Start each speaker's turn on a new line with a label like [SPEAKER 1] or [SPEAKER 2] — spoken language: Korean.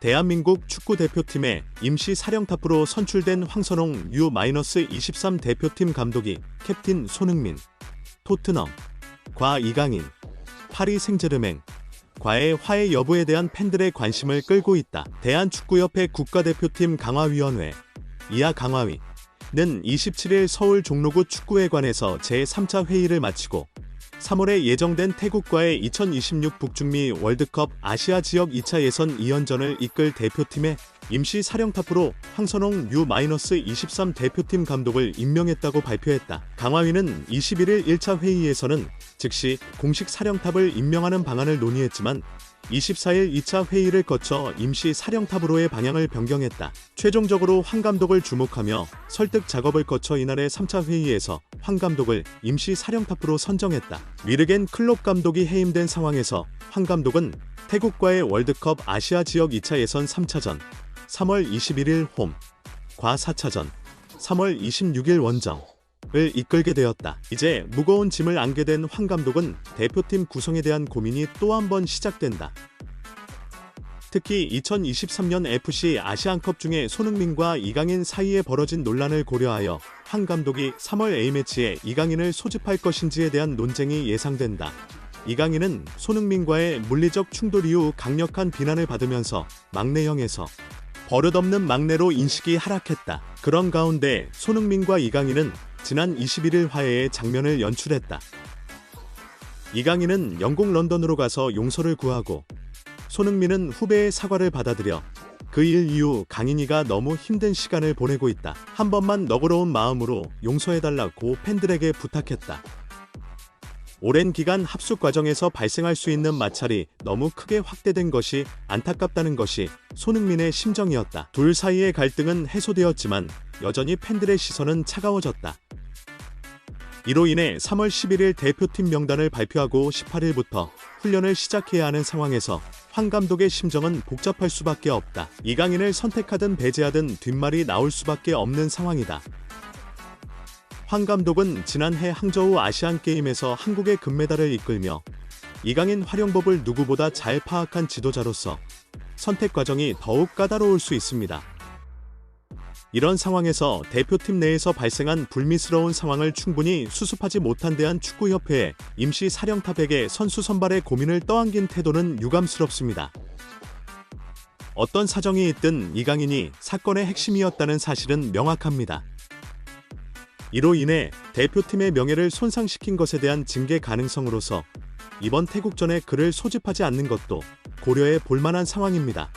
[SPEAKER 1] 대한민국 축구 대표팀의 임시 사령탑으로 선출된 황선홍 U-23 대표팀 감독이 캡틴 손흥민, 토트넘, 과 이강인, 파리 생제르맹, 과의 화해 여부에 대한 팬들의 관심을 끌고 있다. 대한축구협회 국가대표팀 강화위원회 이하 강화위 는 27일 서울 종로구 축구회관에서 제3차 회의를 마치고 3월에 예정된 태국과의 2026 북중미 월드컵 아시아 지역 2차 예선 2연전을 이끌 대표팀의 임시 사령탑으로 황선홍 U-23 대표팀 감독을 임명했다고 발표했다. 강화위는 21일 1차 회의에서는 즉시 공식 사령탑을 임명하는 방안을 논의했지만 24일 2차 회의를 거쳐 임시 사령탑으로의 방향을 변경했다. 최종적으로 황 감독을 주목하며 설득 작업을 거쳐 이날의 3차 회의에서 황 감독을 임시 사령탑으로 선정했다. 위르겐 클롭 감독이 해임된 상황에서 황 감독은 태국과의 월드컵 아시아 지역 2차 예선 3차전, 3월 21일 홈, 과 4차전, 3월 26일 원정, 을 이끌게 되었다. 이제 무거운 짐을 안게 된 황 감독은 대표팀 구성에 대한 고민이 또 한 번 시작된다. 특히 2023년 FC 아시안컵 중에 손흥민과 이강인 사이에 벌어진 논란을 고려하여 황 감독이 3월 A매치에 이강인을 소집할 것인지에 대한 논쟁이 예상된다. 이강인은 손흥민과의 물리적 충돌 이후 강력한 비난을 받으면서 막내형에서 버릇없는 막내로 인식이 하락했다. 그런 가운데 손흥민과 이강인은 지난 21일 화해의 장면을 연출했다. 이강인은 영국 런던으로 가서 용서를 구하고 손흥민은 후배의 사과를 받아들여 그 일 이후 강인이가 너무 힘든 시간을 보내고 있다. 한 번만 너그러운 마음으로 용서해달라고 팬들에게 부탁했다. 오랜 기간 합숙 과정에서 발생할 수 있는 마찰이 너무 크게 확대된 것이 안타깝다는 것이 손흥민의 심정이었다. 둘 사이의 갈등은 해소되었지만 여전히 팬들의 시선은 차가워졌다. 이로 인해 3월 11일 대표팀 명단을 발표하고 18일부터 훈련을 시작해야 하는 상황에서 황 감독의 심정은 복잡할 수밖에 없다. 이강인을 선택하든 배제하든 뒷말이 나올 수밖에 없는 상황이다. 황 감독은 지난해 항저우 아시안 게임에서 한국의 금메달을 이끌며 이강인 활용법을 누구보다 잘 파악한 지도자로서 선택 과정이 더욱 까다로울 수 있습니다. 이런 상황에서 대표팀 내에서 발생한 불미스러운 상황을 충분히 수습하지 못한 대한축구협회에 임시 사령탑에게 선수 선발의 고민을 떠안긴 태도는 유감스럽습니다. 어떤 사정이 있든 이강인이 사건의 핵심이었다는 사실은 명확합니다. 이로 인해 대표팀의 명예를 손상시킨 것에 대한 징계 가능성으로서 이번 태국전에 그를 소집하지 않는 것도 고려해 볼 만한 상황입니다.